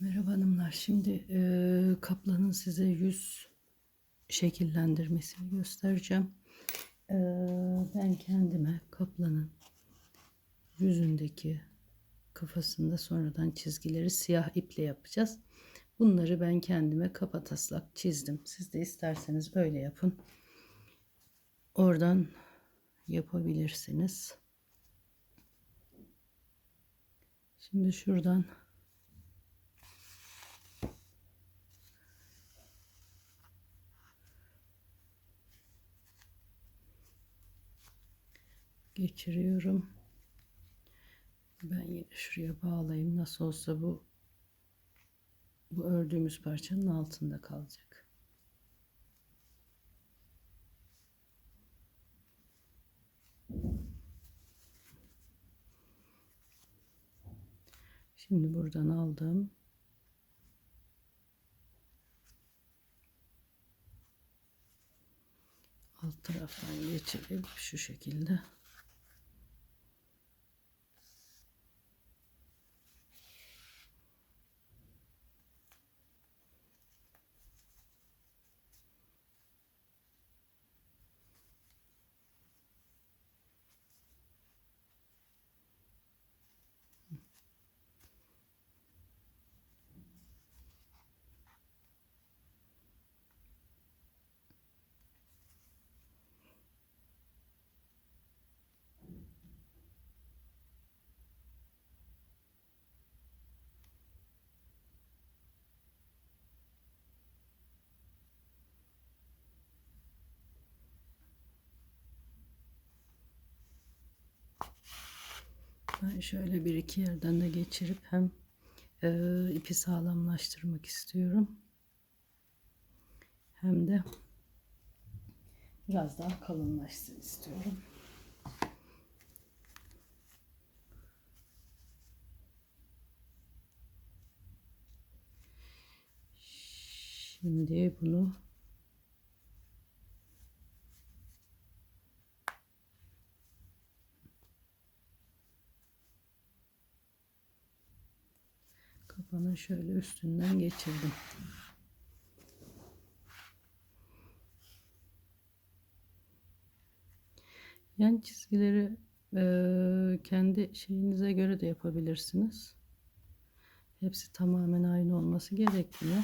Merhaba hanımlar. Şimdi eee, kaplanın size yüz şekillendirmesini göstereceğim. Eee, ben kendime kaplanın yüzündeki kafasında sonradan çizgileri siyah iple yapacağız. Bunları ben kendime kafa taslak çizdim. Siz de isterseniz öyle yapın. Oradan yapabilirsiniz. Şimdi şuradan geçiriyorum. Ben yine şuraya bağlayayım. Nasıl olsa bu bu ördüğümüz parçanın altında kalacak. Şimdi buradan aldım. Alt taraftan geçirip şu şekilde Şöyle bir iki yerden de geçirip hem e, ipi sağlamlaştırmak istiyorum. Hem de biraz daha kalınlaşsın istiyorum. Şimdi bunu kafanın şöyle üstünden geçirdim. Yan çizgileri eee, kendi şeyinize göre de yapabilirsiniz. Hepsi tamamen aynı olması gerekmiyor.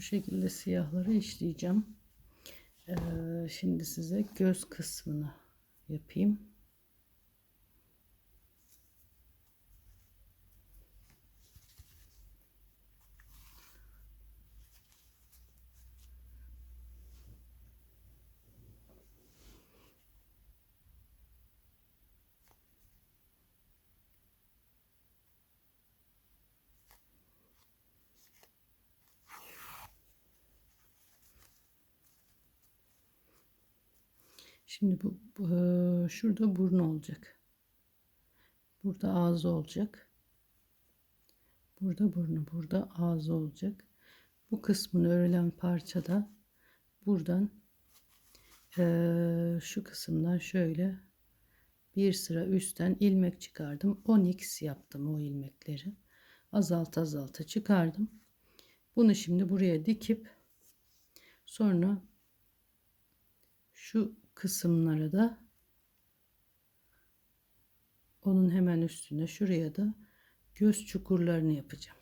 Bu şekilde siyahları işleyeceğim. Ee, şimdi size göz kısmını yapayım. Şimdi bu, bu e, şurada burnu olacak. Burada ağzı olacak. Burada burnu, burada ağzı olacak. Bu kısmın örülen parçada buradan e, şu kısımdan şöyle bir sıra üstten ilmek çıkardım. 10x yaptım o ilmekleri. Azalt azalta çıkardım. Bunu şimdi buraya dikip sonra şu kısımlara da onun hemen üstüne şuraya da göz çukurlarını yapacağım.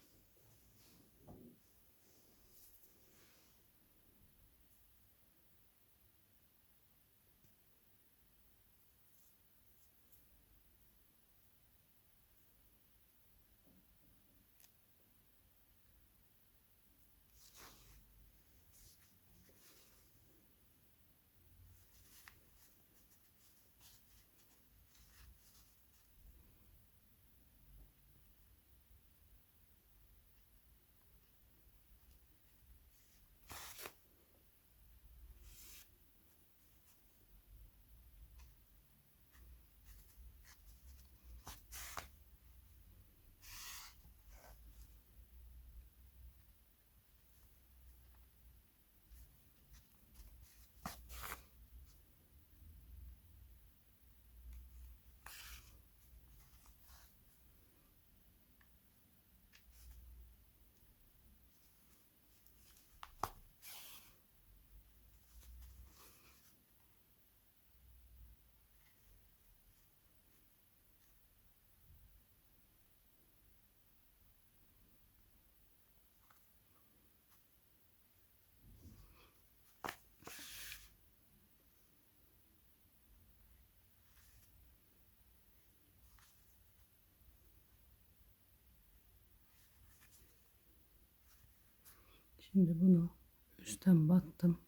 Şimdi bunu üstten battım.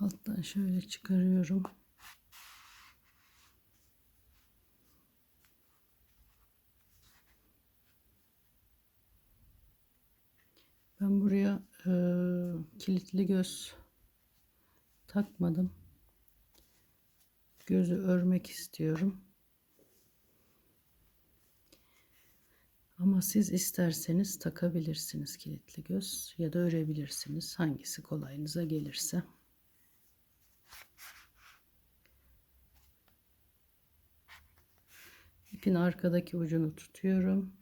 Alttan şöyle çıkarıyorum. Ben buraya e, kilitli göz takmadım. Gözü örmek istiyorum. Ama siz isterseniz takabilirsiniz kilitli göz ya da örebilirsiniz. Hangisi kolayınıza gelirse. İpin arkadaki ucunu tutuyorum.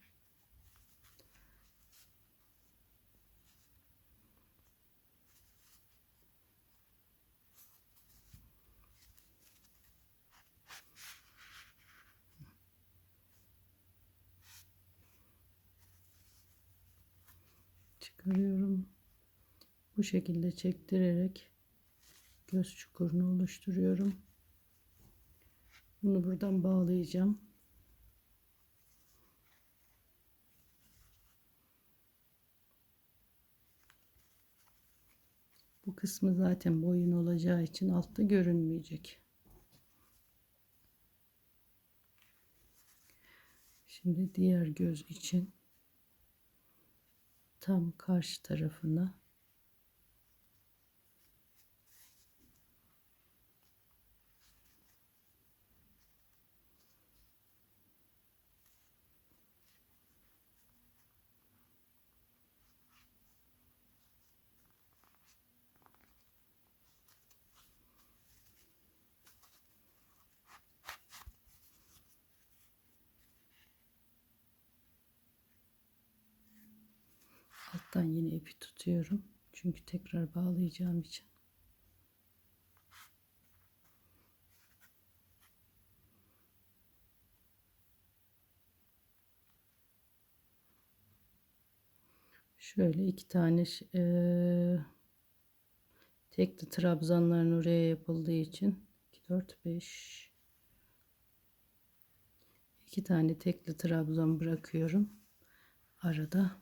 Çıkarıyorum. Bu şekilde çektirerek göz çukurunu oluşturuyorum. Bunu buradan bağlayacağım. Bu kısmı zaten boyun olacağı için altta görünmeyecek. Şimdi diğer göz için tam karşı tarafına alttan yine ipi tutuyorum. Çünkü tekrar bağlayacağım için. Şöyle iki tane e, tekli trabzanların oraya yapıldığı için 2 4 5 iki tane tekli trabzan bırakıyorum. Arada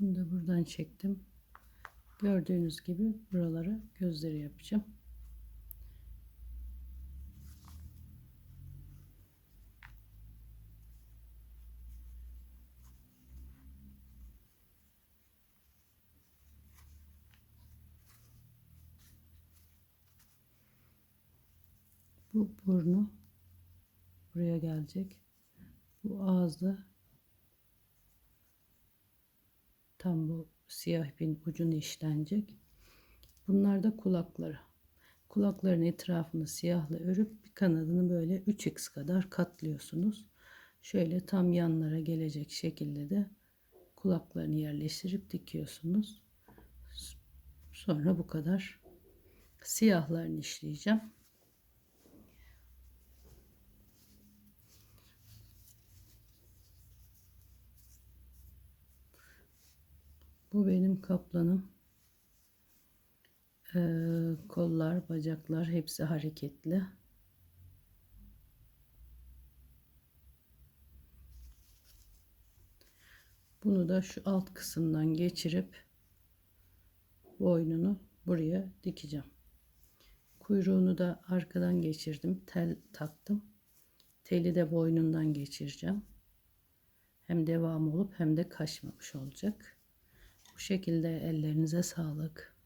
Bunu da buradan çektim. Gördüğünüz gibi buralara gözleri yapacağım. Bu burnu buraya gelecek. Bu ağızda tam bu siyah ipin ucunu işlenecek. Bunlar da kulakları. Kulakların etrafını siyahla örüp bir kanadını böyle 3x kadar katlıyorsunuz. Şöyle tam yanlara gelecek şekilde de kulaklarını yerleştirip dikiyorsunuz. Sonra bu kadar. Siyahlarını işleyeceğim. Bu benim kaplanım. Ee, kollar, bacaklar hepsi hareketli. Bunu da şu alt kısımdan geçirip boynunu buraya dikeceğim. Kuyruğunu da arkadan geçirdim. Tel taktım. Teli de boynundan geçireceğim. Hem devam olup hem de kaçmamış olacak. Bu şekilde ellerinize sağlık.